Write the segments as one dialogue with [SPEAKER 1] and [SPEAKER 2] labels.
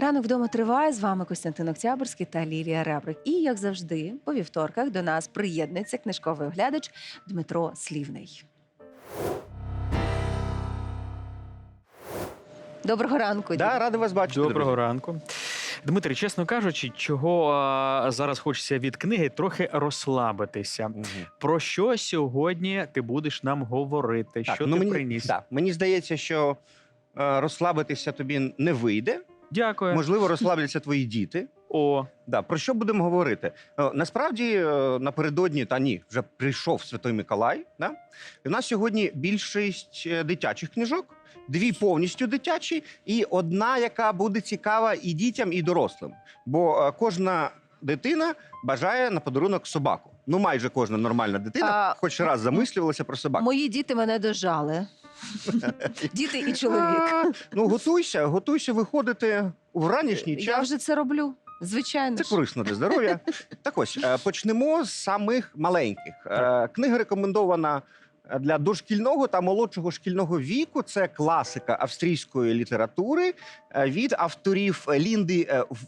[SPEAKER 1] Ранок вдома триває. З вами Костянтин Октябрьський та Лілія Ребрик. І, як завжди, по вівторках до нас приєднується книжковий оглядач Дмитро Слівний. Доброго ранку.
[SPEAKER 2] Да, радий вас бачити.
[SPEAKER 3] Доброго ранку. Дмитрий, чесно кажучи, чого а, зараз хочеться від книги трохи розслабитися.
[SPEAKER 2] Мгм.
[SPEAKER 3] Про що сьогодні ти будеш нам говорити?
[SPEAKER 2] Так,
[SPEAKER 3] що
[SPEAKER 2] ну
[SPEAKER 3] ти
[SPEAKER 2] мені,
[SPEAKER 3] приніс?
[SPEAKER 2] Да, мені здається, що е, розслабитися тобі не вийде.
[SPEAKER 3] Дякую.
[SPEAKER 2] Можливо, розслабляться твої діти.
[SPEAKER 3] О,
[SPEAKER 2] Да, про що будемо говорити? Е, Насправді, е, напередодні, та ні, вже прийшов Святой Миколай. Да? І у нас сьогодні більшість е, дитячих книжок, дві повністю дитячі, і одна, яка буде цікава і дітям, і дорослим. Бо е, кожна дитина бажає на подарунок собаку. Ну, майже кожна нормальна дитина,
[SPEAKER 1] А,
[SPEAKER 2] хоч раз замислювалася про собаку.
[SPEAKER 1] Мої діти мене дожали. Діти і чоловік.
[SPEAKER 2] А, Ну, готуйся, готуйся виходити в ранішній
[SPEAKER 1] Я
[SPEAKER 2] час.
[SPEAKER 1] вже це роблю. Звичайно.
[SPEAKER 2] Це
[SPEAKER 1] ж.
[SPEAKER 2] корисно для здоров'я. Так ось е, почнемо з самих маленьких. Е, Книга рекомендована е, для дошкільного та молодшого шкільного віку. Це класика австрійської літератури е, від авторів Лінди е, В-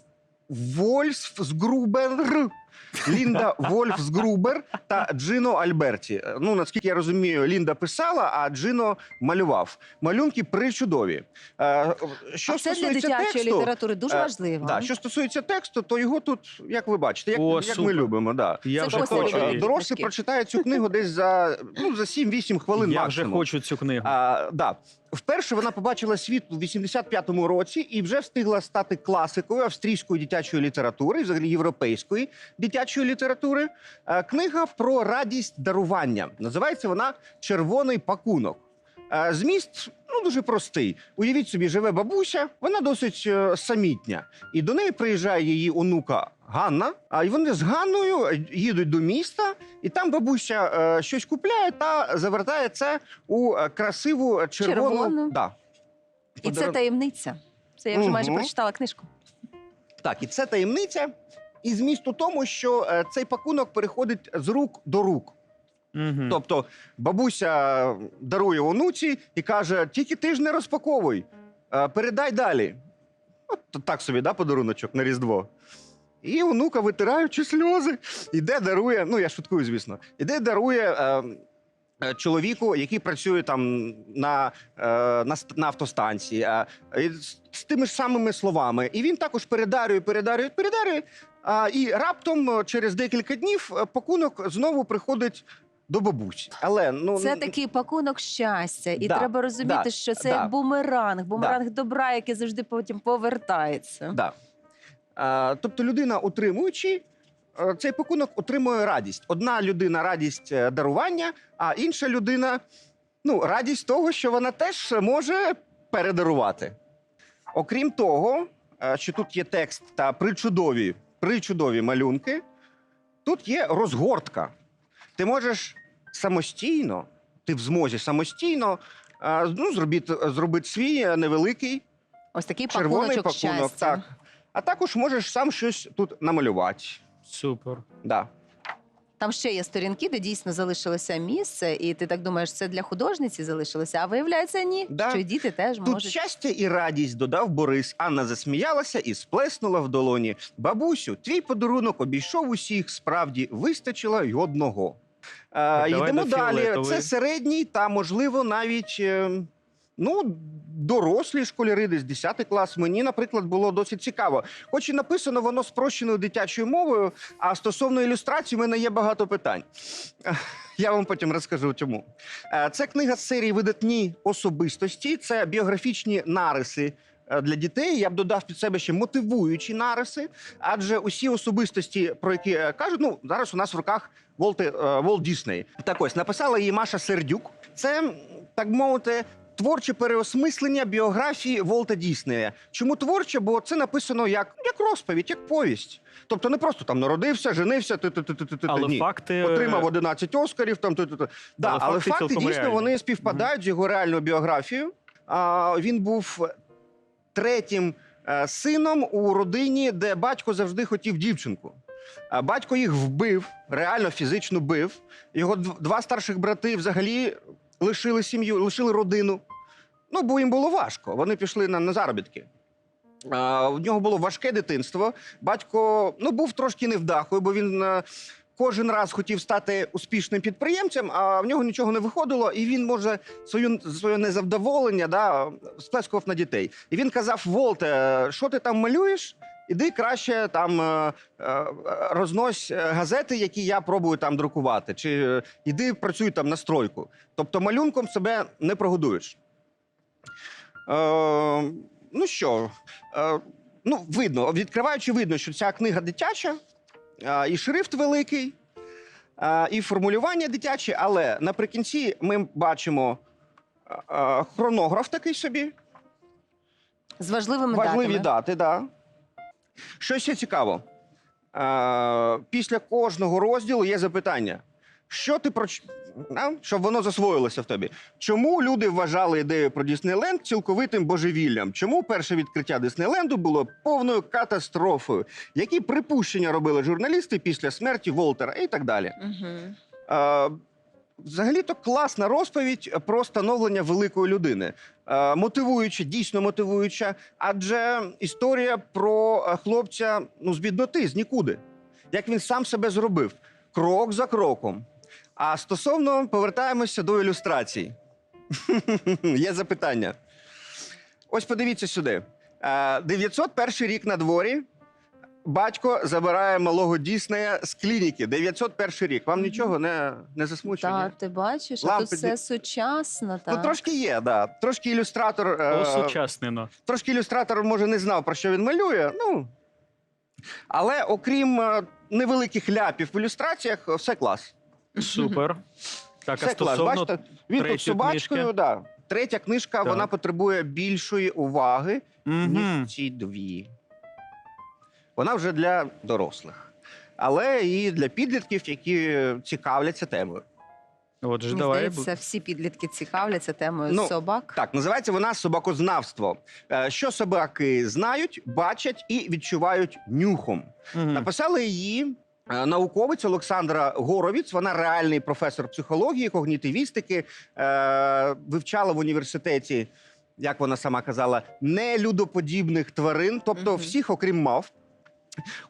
[SPEAKER 2] Вольфсгрубер. Лінда Вольфсгрубер та Джино Альберті. Е, Ну наскільки я розумію, Лінда писала, а Джино малював. Малюнки причудові. Е, Що
[SPEAKER 1] а це для
[SPEAKER 2] стосується
[SPEAKER 1] дитячої
[SPEAKER 2] тексту,
[SPEAKER 1] літератури дуже
[SPEAKER 2] е,
[SPEAKER 1] важливо.
[SPEAKER 2] Да, що стосується тексту, то його тут, як ви бачите, як,
[SPEAKER 3] О,
[SPEAKER 2] як ми
[SPEAKER 3] супер.
[SPEAKER 2] любимо. Да.
[SPEAKER 3] я
[SPEAKER 1] Це
[SPEAKER 3] вже хочу.
[SPEAKER 2] Е. Дорослі прочитають цю книгу десь за, ну, за 7-8 хвилин
[SPEAKER 3] Я вже
[SPEAKER 2] максимум.
[SPEAKER 3] хочу цю книгу.
[SPEAKER 2] А, да. Вперше вона побачила світ у 85-му році і вже встигла стати класикою австрійської дитячої літератури, і взагалі європейської дитячої літератури. Е, Книга про радість дарування. Називається вона Червоний пакунок. Е, Зміст ну дуже простий. Уявіть собі, живе бабуся, вона досить е, самітня, і до неї приїжджає її онука Ганна. А і вони з Ганною їдуть до міста, і там бабуся щось купляє та завертає це у красиву червону.
[SPEAKER 1] Червону.
[SPEAKER 2] Да.
[SPEAKER 1] І це таємниця. Це я вже майже прочитала книжку.
[SPEAKER 2] Так, і це таємниця. І зміст у тому, що е, цей пакунок переходить з рук до рук.
[SPEAKER 3] Мгм.
[SPEAKER 2] Тобто бабуся дарує онуці і каже: тільки ти ж не розпаковуй, е, передай далі. От так собі, да, подаруночок на Різдво. І онука, витираючи сльози, іде дарує. Ну, я шуткую, звісно, іде дарує. Е, е, Чоловіку, який працює там на, е, на, на автостанції, е, з, з тими ж самими словами. І він також передарює, передарює, передарює. А, і раптом е, через декілька днів е, пакунок знову приходить до бабусі. Але ну
[SPEAKER 1] Це такий пакунок щастя, і
[SPEAKER 2] Да,
[SPEAKER 1] треба розуміти,
[SPEAKER 2] да,
[SPEAKER 1] що це
[SPEAKER 2] да.
[SPEAKER 1] як бумеранг, бумеранг добра, який завжди потім повертається.
[SPEAKER 2] Да. А, тобто людина, отримуючи е, цей пакунок, отримує радість. Одна людина радість дарування, а інша людина ну, радість того, що вона теж може передарувати. Окрім того, що тут є текст та причудові, причудові малюнки, тут є розгортка. Ти можеш самостійно, ти в змозі самостійно ну, зробити, зробити свій е, невеликий
[SPEAKER 1] Ось такий
[SPEAKER 2] червоний
[SPEAKER 1] пакуночок
[SPEAKER 2] пакунок.
[SPEAKER 1] щастя.
[SPEAKER 2] Так. А також можеш сам щось тут намалювати.
[SPEAKER 3] Супер.
[SPEAKER 2] Да.
[SPEAKER 1] Там ще є сторінки, де дійсно залишилося місце, і ти так думаєш, це для художниці залишилося, а виявляється, ні.
[SPEAKER 2] Да.
[SPEAKER 1] Що діти теж
[SPEAKER 2] Тут
[SPEAKER 1] можуть.
[SPEAKER 2] щастя і радість додав Борис. Анна засміялася і сплеснула в долоні. Бабусю, твій подарунок обійшов усіх. Справді вистачило й одного. Е, йдемо далі. Це середній та, можливо, навіть. е, Ну, дорослі школяри, десь 10 клас. Мені, наприклад, було досить цікаво. Хоч і написано воно спрощеною дитячою мовою, а стосовно ілюстрацій, у мене є багато питань. Я вам потім розкажу чому. Е, Це книга з серії Видатні особистості. Це біографічні нариси. е, Для дітей я б додав під себе ще мотивуючі нариси, адже усі особистості, про які е, кажуть, ну зараз у нас в руках Волти, Волт Дісней. Так ось написала її Маша Сердюк. Це так мовити. Творче переосмислення біографії Волта Діснея. Чому творче? Бо це написано як, як розповідь, як повість. Тобто не просто там народився, женився, ти ти ти ти ти ти
[SPEAKER 3] Але
[SPEAKER 2] ні.
[SPEAKER 3] факти
[SPEAKER 2] Отримав 11 Оскарів. Там ти ти ти. Да,
[SPEAKER 3] Але
[SPEAKER 2] але,
[SPEAKER 3] факти
[SPEAKER 2] факти, дійсно
[SPEAKER 3] реальні.
[SPEAKER 2] вони співпадають з його реальною біографією. А, він був третім е, сином у родині, де батько завжди хотів дівчинку. А батько їх вбив, реально фізично бив. Його два старших брати взагалі лишили сім'ю, лишили родину. Ну, бо їм було важко. Вони пішли на, на заробітки. А, в нього було важке дитинство. Батько ну, був трошки невдахою, бо він е, кожен раз хотів стати успішним підприємцем, а в нього нічого не виходило, і він може свою своє незавдоволення да, сплескував на дітей. І він казав: Волте, що ти там малюєш? Іди краще там е, е, рознось газети, які я пробую там друкувати, чи іди працюй там на стройку. Тобто малюнком себе не прогодуєш. Е, ну що, е, ну, видно, відкриваючи, видно, що ця книга дитяча, е, і шрифт великий, е, і формулювання дитяче, але наприкінці ми бачимо е, е, хронограф такий собі.
[SPEAKER 1] З важливими
[SPEAKER 2] Важливі
[SPEAKER 1] датами.
[SPEAKER 2] дати, да. Що ще цікаво? Е, після кожного розділу є запитання. Що ти про а? щоб воно засвоїлося в тобі? Чому люди вважали ідею про Діснейленд цілковитим божевіллям? Чому перше відкриття Диснейленду було повною катастрофою? Які припущення робили журналісти після смерті Волтера і так далі?
[SPEAKER 1] Угу.
[SPEAKER 2] Взагалі-то класна розповідь про становлення великої людини. Мотивуюча, дійсно мотивуюча, адже історія про е, хлопця ну, з бідноти, з нікуди. Як він сам себе зробив, крок за кроком. А стосовно повертаємося до ілюстрацій. Є запитання. Ось подивіться сюди. Е, 901 рік на дворі. Батько забирає малого Діснея з клініки. 901 рік. Вам нічого не, не засмучує?
[SPEAKER 1] Так, ти бачиш, а
[SPEAKER 2] Лампи
[SPEAKER 1] тут все сучасно. Так.
[SPEAKER 2] Ну, трошки є, да. Трошки ілюстратор. е,
[SPEAKER 3] Осучаснено.
[SPEAKER 2] трошки ілюстратор, може, не знав, про що він малює. Ну. Але окрім е, невеликих ляпів в ілюстраціях, все клас.
[SPEAKER 3] Супер. Так, а
[SPEAKER 2] Все клас.
[SPEAKER 3] стосовно
[SPEAKER 2] Бачите, він тут
[SPEAKER 3] третьої
[SPEAKER 2] собачкою,
[SPEAKER 3] книжки?
[SPEAKER 2] да. Третя книжка
[SPEAKER 3] Так.
[SPEAKER 2] вона потребує більшої уваги, ніж ці дві. Вона вже для дорослих, але і для підлітків, які цікавляться темою.
[SPEAKER 3] Отже,
[SPEAKER 1] Мені
[SPEAKER 3] давай.
[SPEAKER 1] здається, всі підлітки цікавляться темою
[SPEAKER 2] Ну,
[SPEAKER 1] собак.
[SPEAKER 2] Так, називається вона собакознавство. Е, Що собаки знають, бачать і відчувають нюхом.
[SPEAKER 3] Мгм.
[SPEAKER 2] Написала її науковець Олександра Горовіц. Вона реальний професор психології, когнітивістики, е, вивчала в університеті, як вона сама казала, нелюдоподібних тварин, тобто всіх, окрім мав.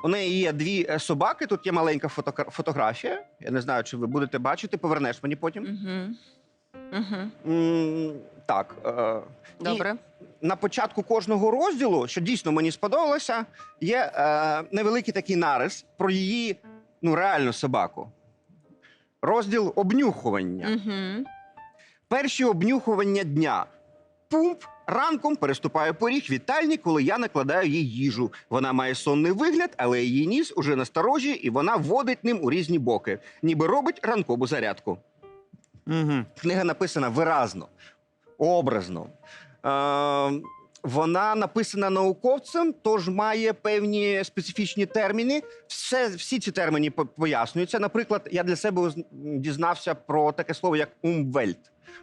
[SPEAKER 2] У неї є дві е, собаки. Тут є маленька фотокар- фотографія. Я не знаю, чи ви будете бачити. Повернеш мені потім.
[SPEAKER 1] Угу. Угу.
[SPEAKER 2] Так. Е, і- на початку кожного розділу, що дійсно мені сподобалося, є е, невеликий такий нарис про її ну, реальну собаку. Розділ обнюхування.
[SPEAKER 1] Угу.
[SPEAKER 2] Перші обнюхування дня. Пумп ранком переступає поріг вітальні, коли я накладаю їй їжу. Вона має сонний вигляд, але її ніс уже насторожі, і вона водить ним у різні боки, ніби робить ранкову зарядку.
[SPEAKER 3] Мгм.
[SPEAKER 2] Книга написана виразно, образно. Е, вона написана науковцем, тож має певні специфічні терміни. Все, всі ці терміни по- пояснюються. Наприклад, я для себе дізнався про таке слово, як умвельт.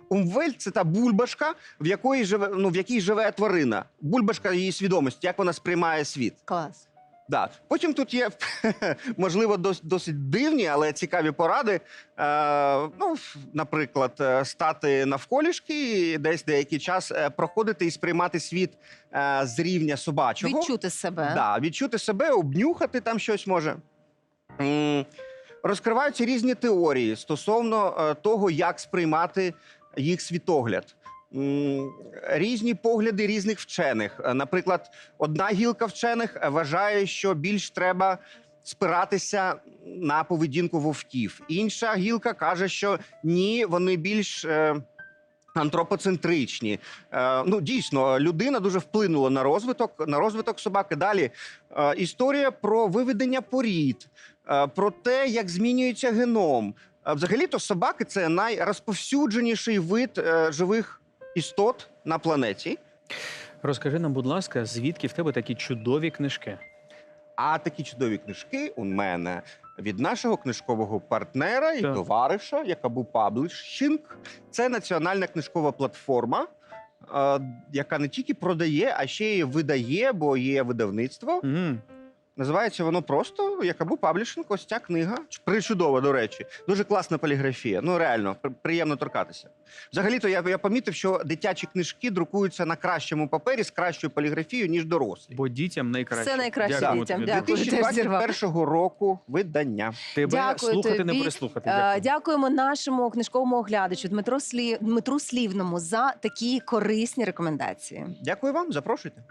[SPEAKER 2] Умвельт це та бульбашка, в якої живе, ну, в якій живе тварина. Бульбашка її свідомості, як вона сприймає світ.
[SPEAKER 1] Клас.
[SPEAKER 2] Да. Потім тут є, можливо, дос- досить дивні, але цікаві поради. Е, ну, наприклад, е, стати навколішки і десь деякий час е, проходити і сприймати світ е, з рівня собачого.
[SPEAKER 1] Відчути себе.
[SPEAKER 2] Да, відчути себе, обнюхати там щось може. Розкриваються різні теорії стосовно е, того, як сприймати їх світогляд. Різні погляди різних вчених. Е, Наприклад, одна гілка вчених е, вважає, що більш треба спиратися на поведінку вовків. Інша гілка каже, що ні, вони більш. е, Антропоцентричні. Ну, дійсно, людина дуже вплинула на розвиток, на розвиток собаки. Далі історія про виведення порід, про те, як змінюється геном. Взагалі-то собаки це найрозповсюдженіший вид живих істот на планеті.
[SPEAKER 3] Розкажи нам, будь ласка, звідки в тебе такі чудові книжки?
[SPEAKER 2] А такі чудові книжки у мене від нашого книжкового партнера і
[SPEAKER 3] Так.
[SPEAKER 2] товариша, яка був Publishing. Це національна книжкова платформа, е, яка не тільки продає, а ще й видає, бо є видавництво.
[SPEAKER 3] Мгм.
[SPEAKER 2] Називається воно просто як або паблішинг, ось ця книга. Причудова, до речі. Дуже класна поліграфія. Ну реально, приємно торкатися. Взагалі-то я, я помітив, що дитячі книжки друкуються на кращому папері з кращою поліграфією, ніж дорослі.
[SPEAKER 3] Бо дітям найкраще.
[SPEAKER 1] Все найкраще
[SPEAKER 3] Дякуємо
[SPEAKER 1] дітям,
[SPEAKER 3] тобі.
[SPEAKER 1] дякую.
[SPEAKER 2] 2021 року видання.
[SPEAKER 3] Тебе
[SPEAKER 1] Дякую
[SPEAKER 3] слухати
[SPEAKER 1] тобі.
[SPEAKER 3] не переслухати.
[SPEAKER 1] Е,
[SPEAKER 3] Дякую.
[SPEAKER 1] Дякуємо нашому книжковому оглядачу Дмитро Слів... Дмитру Слівному за такі корисні рекомендації.
[SPEAKER 2] Дякую вам, запрошуйте.